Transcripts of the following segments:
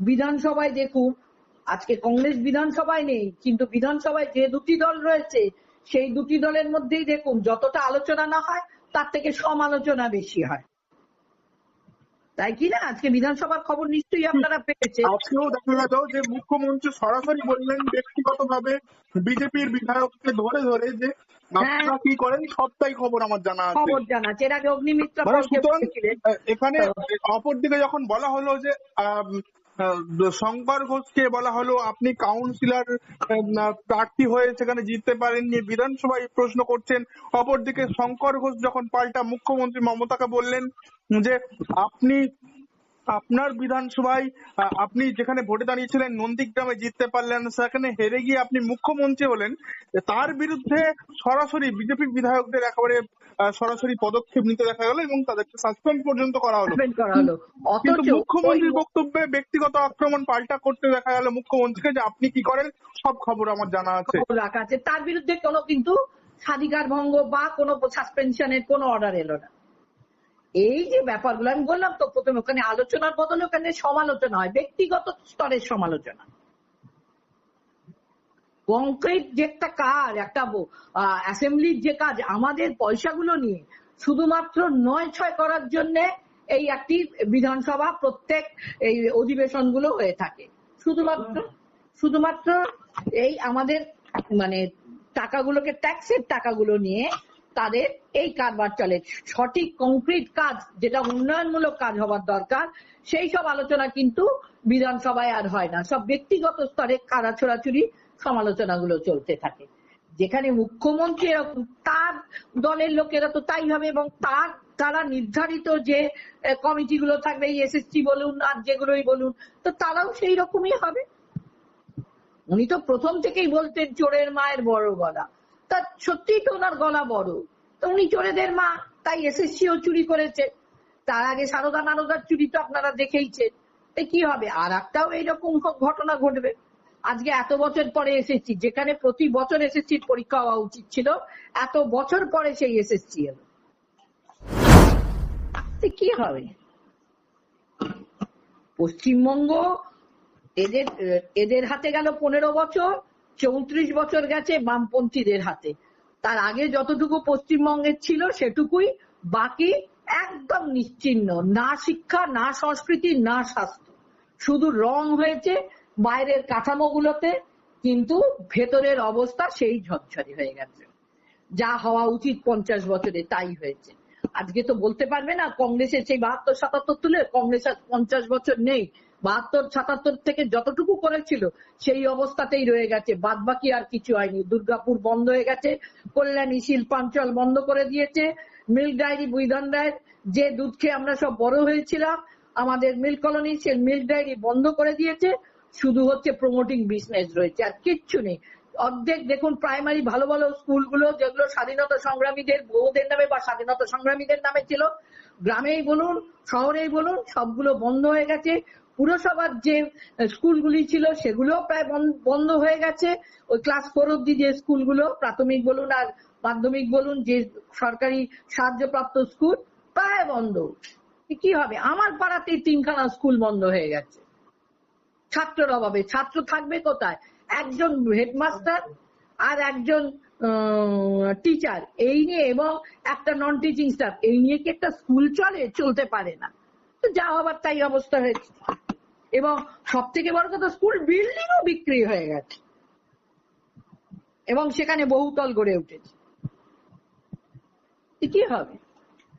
বিধানসভায় দেখুন আজকে কংগ্রেস বিধানসভায় নেই কিন্তু বিধানসভায় যে দুটি দল রয়েছে সেই দুটি দলের মধ্যেই দেখুন যতটা আলোচনা না হয় তার থেকে সমালোচনা বেশি হয়। তাই কি না? আজকে বিধানসভার খবর নিশ্চয়ই আপনারা পেয়েছেন। আজকেও দেখা গেল যে মুখ্যমন্ত্রী সরাসরি বললেন ব্যক্তিগতভাবে বিজেপির বিধায়ককে ধরে ধরে যে আপনারা কি করেন সবটাই খবর আমার জানা আছে। খবর জানাচ্ছে এর আগে অগ্নিমিত্র মানে এখানে অপরদিকে যখন বলা হলো যে শঙ্কর ঘোষকে বলা হলো, আপনি কাউন্সিলর প্রার্থী হয়ে সেখানে জিততে পারেননি। বিধানসভায় প্রশ্ন করছেন, অপরদিকে শঙ্কর ঘোষ যখন পাল্টা মুখ্যমন্ত্রী মমতাকে বললেন যে, আপনি আপনার বিধানসভায় আপনি যেখানে ভোটে দাঁড়িয়েছিলেন নন্দীগ্রামে জিততে পারলেন সেখানে হেরে গিয়ে আপনি মুখ্যমন্ত্রী হলেন তার বিরুদ্ধে সরাসরি বিজেপি বিধায়কদের একেবারে সরাসরি পদক্ষেপ নিতে দেখা গেল এবং তাদেরকে সাসপেন্ড পর্যন্ত করা হলো। কিন্তু মুখ্যমন্ত্রীর বক্তব্যে ব্যক্তিগত আক্রমণ পাল্টা করতে দেখা গেল মুখ্যমন্ত্রীকে যে আপনি কি করেন সব খবর আমার জানা আছে। রাখা আছে। তার বিরুদ্ধে কোনো কিন্তু স্বাধিকার ভঙ্গ বা কোনো সাসপেনশনের কোনো অর্ডার এলো না। এই যে ব্যাপারগুলো, আমি বললাম তো প্রথমে ওখানে আলোচনার বদলে ওখানে সমালোচনা হয়, ব্যক্তিগত স্তরের সমালোচনা। কংক্রিট যে একটা কাজ, একটা অ্যাসেম্বলির যে কাজ, আমাদের পয়সাগুলো নিয়ে শুধুমাত্র নয় ছয় করার জন্য এই একটি বিধানসভা প্রত্যেক এই অধিবেশনগুলো হয়ে থাকে। শুধুমাত্র শুধুমাত্র এই আমাদের মানে টাকাগুলোকে, ট্যাক্সের টাকাগুলো নিয়ে তাদের এই কারবার চলে। সঠিক কংক্রিট কাজ যেটা উন্নয়নমূলক কাজ হওয়ার দরকার, সেই সব আলোচনা কিন্তু বিধানসভায় আর হয় না। সব ব্যক্তিগত স্তরে কারা ছোড়াছুরি সমালোচনাগুলো চলতে থাকে। যেখানে মুখ্যমন্ত্রী এরকম, তার দলের লোকেরা তো তাই হবে এবং তার তারা নির্ধারিত যে কমিটিগুলো থাকবে, এসএসসি বলুন আর যেগুলোই বলুন, তো তারাও সেই রকমই হবে। উনি তো প্রথম থেকেই বলতেন, চোরের মায়ের বড় গলা। তা সত্যিই তো ওনার গলা বড়। তো উনি চোরেদের মা, তাই এসএসসি ও চুরি করেছে। তার আগে সারদা নারদার চুরি তো আপনারা দেখেইছেন। তো কি হবে? আর একটাও এইরকম ঘটনা ঘটবে। আজকে এত বছর পরে এসএসসি, যেখানে প্রতি বছর এসএসসির পরীক্ষা হওয়া উচিত ছিল, এত বছর পরে সেই এসএসসি এলো। কি হবে? পশ্চিমবঙ্গ এদের এদের হাতে গেল পনেরো বছর চৌত্রিশ বছর গেছে বামপন্থীদের হাতে। তার আগে যতটুকু পশ্চিমবঙ্গের ছিল সেটুকুই, বাকি একদম নিশ্চিন্ন। না শিক্ষা, না সংস্কৃতি, না স্বাস্থ্য। শুধু রং হয়েছে বাইরের কাঠামোগুলোতে, কিন্তু ভেতরের অবস্থা সেই ঝরঝরে হয়ে গেছে। যা হওয়া উচিত পঞ্চাশ বছরে তাই হয়েছে। আজকে তো বলতে পারবে না, কংগ্রেসের সেই বাহাত্তর, সাতাত্তর তুলে কংগ্রেস আজ পঞ্চাশ বছর নেই। বাহাত্তর, সাতাত্তর থেকে যতটুকু করেছিল, সেই অবস্থাতেই রয়ে গেছে। বাদ বাকি আর কিছু হয়নি। দুর্গাপুর বন্ধ হয়ে গেছে, কল্যাণী শিল্পাঞ্চল বন্ধ করে দিয়েছে, মিল্ক ডায়েরি বুইধান রায়ের যে দুধ খেয়ে আমরা সব বড় হয়েছিলাম, আমাদের মিল্ক কলোনি সে মিল্ক ডায়েরি বন্ধ করে দিয়েছে, শুধু হচ্ছে প্রমোটিং বিজনেস রয়েছে, আর কিচ্ছু নেই। অর্ধেক দেখুন প্রাইমারি ভালো ভালো স্কুলগুলো যেগুলো স্বাধীনতা সংগ্রামীদের, বউদের নামে বা স্বাধীনতা সংগ্রামীদের নামে ছিল, গ্রামেই বলুন, শহরেই বলুন, সবগুলো বন্ধ হয়ে গেছে। পুরসভার যে স্কুলগুলি ছিল সেগুলো প্রায় বন- বন্ধ হয়ে গেছে। ওই ক্লাস ফোর অব্দি যে স্কুলগুলো, প্রাথমিক বলুন আর মাধ্যমিক বলুন, যে সরকারি সাহায্যপ্রাপ্ত স্কুল, প্রায় বন্ধ। কি হবে? আমার পাড়াতেই তিনখানা স্কুল বন্ধ হয়ে গেছে। ছাত্রের অভাবে। ছাত্র থাকবে কোথায়? একজন হেডমাস্টার আর একজন টিচার। এই নিয়ে এবং একটা নন টিচিং স্টাফ এই নিয়ে কি একটা স্কুল চলে? চলতে পারে না। তো যা হবার তাই অবস্থা হয়েছে। এবং সব থেকে বড় কথা স্কুল বিল্ডিংও বিক্রি হয়ে গেছে। এবং সেখানে বহুতল গড়ে উঠেছে। কি হবে?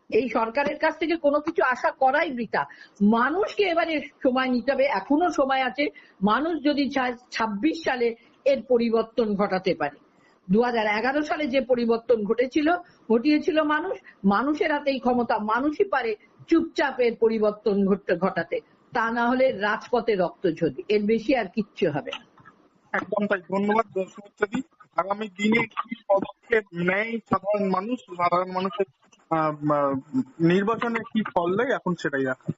এই সরকারের কাছ থেকে কোনো কিছু আশা করাই বৃথা। মানুষকে এবারে সময় নিতে হবে, এখনও সময় আছে। মানুষ যদি ছাব্বিশ সালে এর পরিবর্তন ঘটাতে পারে। দু হাজার এগারো সালে যে পরিবর্তন ঘটেছিল, ঘটিয়েছিল মানুষ, মানুষের হাতেই ক্ষমতা, মানুষই পারে চুপচাপ এর পরিবর্তন ঘটাতে। তা না হলে রাজপথে রক্ত ঝরবে এর বেশি আর কিচ্ছু হবে না। একদম তাই। ধন্যবাদ সুমিত্রাদি আগামী দিনে কি পদক্ষেপ নেয় সাধারণ মানুষ? সাধারণ মানুষের নির্বাচনে কি ফল দেয়? এখন সেটাই দেখা